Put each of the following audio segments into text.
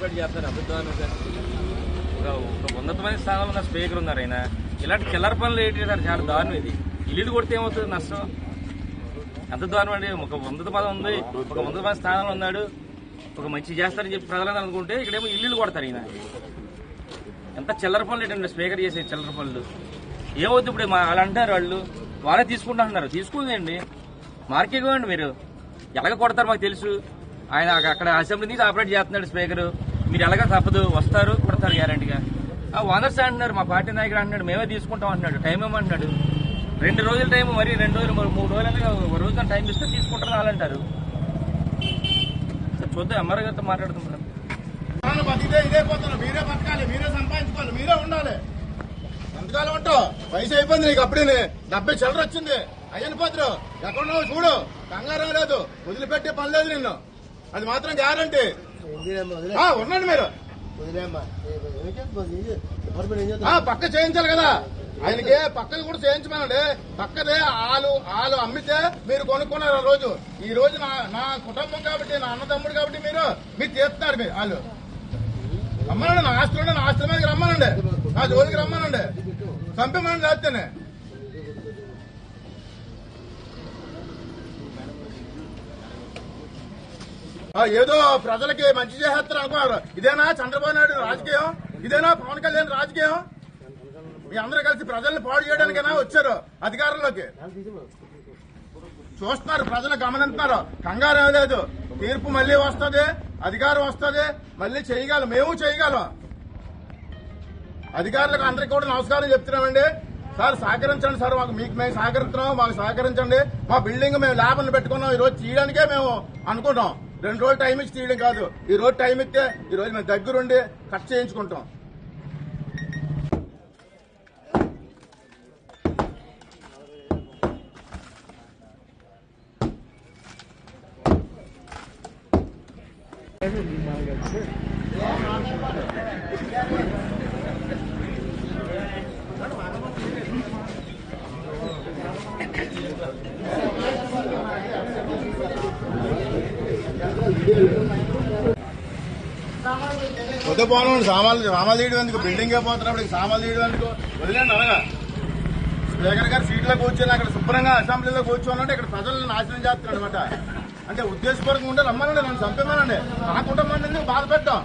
Cooperate చేస్తారు అబద్ధాలు sir ఒక ఒక ఉన్నతమైన స్థానంలో ఉన్న స్పీకర్ ఉన్నారు ఆయన. ఇలాంటి చిల్లర పనులు ఏంటి సార్? చాలా దారుణం ఇది. ఇల్లు కొడితే ఏమవుతుంది? నష్టం. ఎంత దారుణం అండి. ఒక ఉన్నత పదం ఉంది. ఒక ఉన్నతమైన స్థానంలో ఉన్నాడు. ఒక మంచి చేస్తారని చెప్పి ప్రజలందరూ అనుకుంటే ఇక్కడేమో ఇల్లు కొడతారు ఈయన. ఎంత చిల్లర పనులు ఏంటండి? స్పీకర్ చేసే చిల్లర పనులు. ఏమవుతుంది ఇప్పుడు? మా- వాళ్ళు అంటారు వాళ్ళు. వాళ్ళే తీసుకుంటున్నారు. తీసుకుందండి. మార్కెట్ ఇవ్వండి మీరు. ఎలాగ కొడతారు మాకు తెలుసు. ఆయన అక్కడ అసెంబ్లీ నుంచి ఆపరేట్ చేస్తున్నాడు స్పీకర్. మీరు ఎలాగ తప్పదు వస్తారు కొడతారు గ్యారంటీగా ఆ ఓనర్స్ అంటున్నారు మా పార్టీ నాయకుడు అంటున్నాడు మేమే తీసుకుంటాం అంటున్నాడు టైం ఏమంటున్నాడు రెండు రోజుల టైం మరి రెండు రోజులు మరి మూడు రోజులు ఒక రోజున టైం ఇస్తే తీసుకుంటారు వాళ్ళంటారు చూద్దాం ఎంఆర్ గారితో మాట్లాడుతున్నాం ఇదే మీరే బతకాలి మీరే సంపాదించుకోవాలి మీరే ఉండాలి. ఎంతకాలం ఉంటావు? వయసు అయిపోయింది నీకు అప్పుడే డెబ్బై చిల్లర వచ్చింది. అయ్యని పోతురు. ఎక్కడున్నావు చూడు. కంగారం లేదు. వదిలిపెట్టే పని లేదు నిన్ను. అది మాత్రం గ్యారంటీ ఉండండి మీరు? పక్క చేయించాలి కదా. ఆయనకి పక్కది కూడా చేయించమనండి. పక్కదే ఆలు ఆలు అమ్మితే మీరు కొనుక్కున్నారు ఆ రోజు. ఈ రోజు నా నా కుటుంబం కాబట్టి నా అన్నదమ్ముడు కాబట్టి మీరు మీరు తీస్తున్నారు మీరు వాళ్ళు రమ్మనండి నా ఆస్తులు నా ఆస్తుల మీదకి రమ్మనండి. నా జోలికి రమ్మనండి. చంపేమని చేస్తేనే ఏదో ప్రజలకి మంచి చేసేస్తారు అనుకున్నారు ఇదేనా చంద్రబాబు నాయుడు రాజకీయం? ఇదేనా పవన్ కళ్యాణ్ రాజకీయం? మీ అందరూ కలిసి ప్రజల్ని పాడు చేయడానికైనా వచ్చారు అధికారంలోకి? చూస్తున్నారు ప్రజలు గమనిస్తున్నారు. కంగారు లేదు. తీర్పు మళ్ళీ వస్తుంది అధికారం వస్తుంది మళ్ళీ చేయగలం. మేము చేయగలం. అధికారులకు అందరికీ కూడా నమస్కారం చెప్తున్నామండి. సార్ సహకరించండి సార్ మాకు మీకు మేము సహకరిస్తున్నాం మాకు సహకరించండి. మా బిల్డింగ్ మేము ల్యాబ్ను పెట్టుకున్నాం ఈరోజు చేయడానికే మేము అనుకుంటాం రెండు రోజులు టైం ఇచ్చి తీయడం కాదు. ఈ రోజు టైం ఇస్తే ఈ రోజు మేము దగ్గరుండి కట్ చేయించుకుంటాం. కొత్త పోను సామాన్లు సామాన్లు తీయడం ఎందుకు? బిల్డింగ్ పోతున్నప్పుడు సామాన్లు తీయడం ఎందుకు? వదిలేండి అనగా స్పీకర్ గారు సీట్లో కూర్చొని అక్కడ శుభ్రంగా అసెంబ్లీలో కూర్చోనంటే ఇక్కడ ప్రజలను నాశనం చేస్తున్నాడు అనమాట అంటే ఉద్దేశపూర్వకంగా ఉంటే రమ్మనండి నన్ను చంపేమనండి. నా కుటుంబాన్ని ఎందుకు బాధపెట్టాం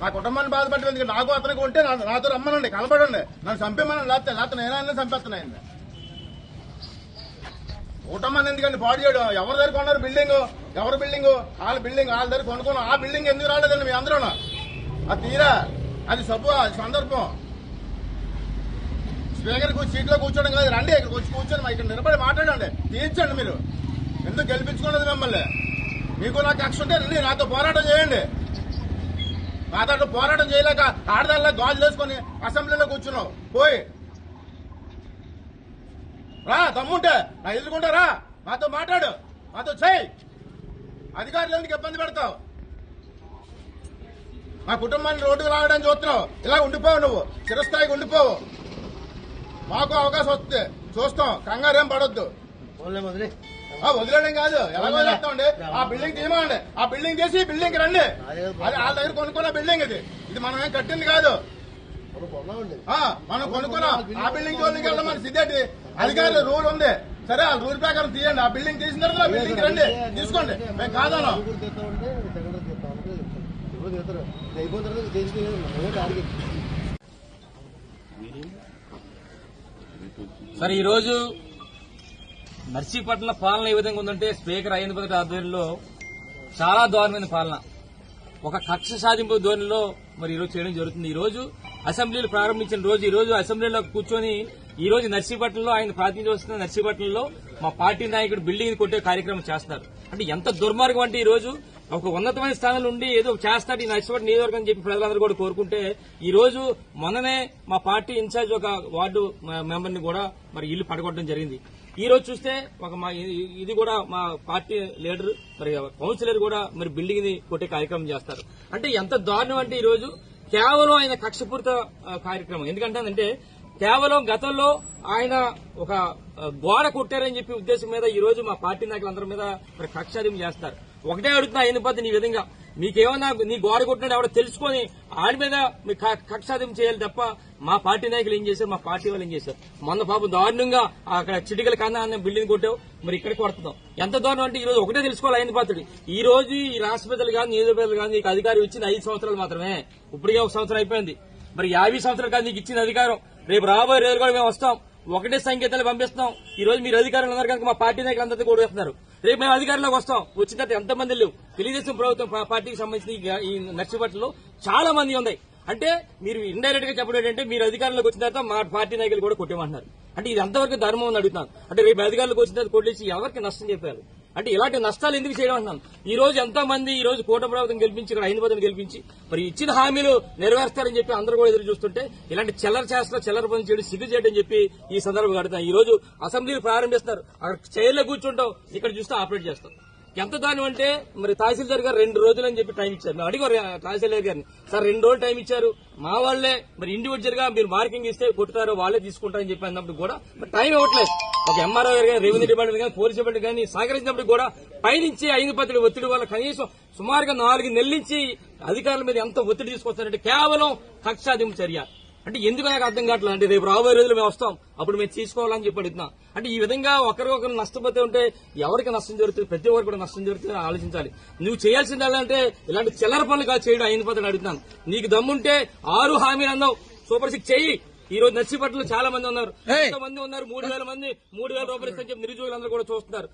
నా కుటుంబాన్ని బాధపెట్టడం ఎందుకు? నాకు అతనికి ఉంటే నాతో రమ్మనండి కలపడండి నన్ను చంపేమని లేకపోతే లేకపోతే నేనైనా చంపేస్తున్నాయండి కుటుంబాన్ని ఎందుకండి? పాడు చేయడం. ఎవరి దగ్గర కొన్నారు బిల్డింగ్ ఎవరి బిల్డింగ్ వాళ్ళ బిల్డింగ్ వాళ్ళ దగ్గర కొనుక్కున్నాం. ఆ బిల్డింగ్ ఎందుకు రాలేదండి మీ అందరూ అది తీరా? అది సబ్బు అది సందర్భం. స్పీకర్ సీట్లో కూర్చోడం కాదు. రండి ఇక్కడ వచ్చి కూర్చొని మా ఇక్కడ నిలబడి మాట్లాడండి. తీర్చండి మీరు. ఎందుకు గెలిపించుకున్నది మిమ్మల్ని? మీకు నాకు కక్ష ఉంటే రండి నాతో పోరాటం చేయండి. నాతో పోరాటం చేయలేక ఆడదాల్లో గాజులు వేసుకొని అసెంబ్లీలో కూర్చున్నావు. పోయి రా తమ్ముంటే నా ఎదుర్కొంటా రా. మాతో మాట్లాడు. మాతో చేయి అధికారులు ఎందుకు ఇబ్బంది పెడతావు? మా కుటుంబాన్ని రోడ్డుకు రావడానికి చూస్తున్నావు. ఇలా ఉండిపోవు నువ్వు. చిరస్థాయికి ఉండిపోవు. మాకు అవకాశం వస్తుంది. చూస్తాం. కంగారేం పడొద్దు. వదిలేయడం కాదు. ఎలా వదిలేస్తామండి ఆ బిల్డింగ్ తీయమండి. ఆ బిల్డింగ్ తీసి బిల్డింగ్ రండి. అది వాళ్ళ దగ్గర కొనుక్కున్న బిల్డింగ్ ఇది. ఇది మనం ఏం కట్టింది కాదు. మనం కొన్నామండి. ఆ, మనం కొనుక్కున్నాం. ఆ బిల్డింగ్ జోలికి వెళ్ళమని సిద్ధేటి అధికారులు రూల్ ఉంది. సరే ఆ రూల్ ప్రకారం తీయండి. ఆ బిల్డింగ్ తీసిన తర్వాత ఆ బిల్డింగ్ రండి. తీసుకోండి. మేము టార్గెట్. సరే ఈ రోజు నర్సీపట్నం పాలన ఏ విధంగా ఉందంటే స్పీకర్ అయ్యేంద్ర ప్రసాద్ ఆధ్వర్యంలో చాలా దారుణమైన పాలన. ఒక కక్ష సాధింపు ధోరణిలో మరి ఈ రోజు చేయడం జరుగుతుంది. ఈ రోజు అసెంబ్లీలు ప్రారంభించిన రోజు ఈ రోజు అసెంబ్లీలో కూర్చొని ఈ రోజు నర్సీపట్నంలో ఆయన ప్రాతినిధ్యం వస్తున్న నర్సీపట్నంలో మా పార్టీ నాయకుడు బిల్డింగ్ కొట్టే కార్యక్రమం చేస్తారు అంటే ఎంత దుర్మార్గం అంటే ఈ రోజు ఒక ఉన్నతమైన స్థానంలో ఉండి ఏదో చేస్తాడు ఈ నర్సీపట్నం నియోజకవర్గం అని చెప్పి ప్రజలందరూ కూడా కోరుకుంటే ఈ రోజు మొన్ననే మా పార్టీ ఇన్ఛార్జ్ ఒక వార్డు మెంబర్ని కూడా మరి ఇల్లు పడగొట్టడం జరిగింది. ఈ రోజు చూస్తే ఒక మా ఇది- కూడా మా పార్టీ లీడర్ మరి కౌన్సిలర్ కూడా మరి బిల్డింగ్ని కొట్టే కార్యక్రమం చేస్తారు. అంటే ఎంత దారుణం అంటే ఈ రోజు కేవలం ఆయన కక్షపూరిత కార్యక్రమం. ఎందుకంటే కేవలం గతంలో ఆయన ఒక గోడ కొట్టారని చెప్పి ఉద్దేశం మీద ఈ రోజు మా పార్టీ నాయకులందరి మీద మరి కక్షాదిం చేస్తారు. ఒకటే అడుగుతున్నా ఆయన పద్ధతి నీ విధంగా. మీకేమన్నా నీ గోడ కొట్టినాడు ఎవడో తెలుసుకొని ఆడి మీద మీరు క- చేయాలి తప్ప మా పార్టీ నాయకులు ఏం చేశారు? మా పార్టీ వాళ్ళు ఏం చేశారు? మొన్న పాపం దారుణంగా అక్కడ చిటికల కన్నా అన్న బిల్డింగ్ కొట్టావు మరి ఇక్కడ కొడుతున్నాం ఎంత దారుణం అంటే ఈ రోజు ఒకటే తెలుసుకోవాలి ఆయన పాత్రుడు ఈ రోజు ఈ రాష్ట్ర పెద్దలు కానీ నియోజకవర్గాలు కానీ నీకు అధికారం ఇచ్చింది ఐదు సంవత్సరాలు మాత్రమే. ఇప్పటికే ఒక సంవత్సరం అయిపోయింది. మరి యాభై సంవత్సరాలు కానీ నీకు ఇచ్చిన అధికారం. రేపు రాబోయే రోజులు కూడా మేము వస్తాం. ఒకటే సంకేతాలు పంపిస్తాం ఈ రోజు మీరు అధికారులు ఉన్నారు కనుక మా పార్టీ నాయకులు అందరితో కూడా వేస్తున్నారు రేపు మేము అధికారంలోకి వస్తాం. వచ్చిన తర్వాత ఎంతమంది లేవు. తెలుగుదేశం ప్రభుత్వం పార్టీకి సంబంధించిన ఈ ఈ నర్సిపట్లలో చాలా మంది ఉన్నాయి. అంటే మీరు ఇండైరెక్ట్గా చెప్పడం ఏంటంటే మీరు అధికారంలోకి వచ్చిన తర్వాత మా పార్టీ నాయకులు కూడా కొట్టేమంటున్నారు అంటే ఇది ఎంతవరకు ధర్మం అని అడుగుతున్నాను. అంటే రేపు అధికారులకు వచ్చిన తర్వాత కొట్టేసి ఎవరికి నష్టం చెప్పారు? అంటే ఇలాంటి నష్టాలు ఎందుకు చేయడం అంటున్నాను ఈ రోజు ఎంతో మంది ఈ రోజు కూటమి ప్రభుత్వం గెలిపించి ఇక్కడ ఐదు గెలిపించి మరి ఇచ్చిన హామీలు నెరవేరుస్తారని చెప్పి అందరూ కూడా ఎదురు చూస్తుంటే ఇలాంటి చెల్లర చేస్తా చెల్లర పని చేయడం సిగ్గు చేయడం చెప్పి ఈ సందర్భంగా అడుగుతాం ఈ రోజు అసెంబ్లీలు ప్రారంభిస్తున్నారు. అక్కడ చైర్లో కూర్చుంటాం. ఇక్కడ చూస్తే ఆపరేట్ చేస్తాం. ఎంత దాని అంటే మరి తహసీల్దార్ గారు రెండు రోజులు అని చెప్పి టైం ఇచ్చారు. మేము అడిగారు తహసీల్దార్ గారిని సార్ రెండు రోజులు టైం ఇచ్చారు. మా వాళ్ళే మరి ఇండివిజువల్గా మీరు మార్కింగ్ ఇస్తే కొట్టుతారు వాళ్ళే తీసుకుంటారని చెప్పి అన్నప్పుడు కూడా టైం ఇవ్వట్లేదు. ఒక ఎంఆర్ఓ గారు కానీ రెవెన్యూ డిపార్ట్మెంట్ కానీ పోలీస్ డిపార్ట్మెంట్ కానీ సహకరించినప్పుడు కూడా పైనుంచి ఐదు పత్రిక ఒత్తిడి వల్ల కనీసం సుమారుగా నాలుగు నెలల నుంచి అధికారుల మీద ఎంత ఒత్తిడి తీసుకొస్తారంటే కేవలం కక్షాదింపు చర్య. అంటే ఎందుకు నాకు అర్థం కావట్లేదు? అంటే రేపు రాబోయే రోజులు మేము వస్తాం. అప్పుడు మేము తీసుకోవాలని చెప్పి అడుగుతున్నాం. అంటే ఈ విధంగా ఒకరికొకరు నష్టపోతే ఉంటే ఎవరికి నష్టం జరుగుతుంది? ప్రతి ఒక్కరు కూడా నష్టం జరుగుతుంది ఆలోచించాలి. నువ్వు చేయాల్సింది అంటే ఇలాంటి చిల్లర పనులు కాదు చేయడం. అయిన పద్ధతి అడుగుతున్నాను. నీకు దమ్ముంటే ఆరు హామీలు అందావు సూపర్ సిక్స్ చెయ్యి. ఈ రోజు నర్సీపట్ల చాలా మంది ఉన్నారు. ఎంతో మంది ఉన్నారు? మూడు వేల మంది మూడు వేల రూపాయలు ఇస్తారని చెప్పి నిరుద్యోగులందరూ కూడా చూస్తున్నారు.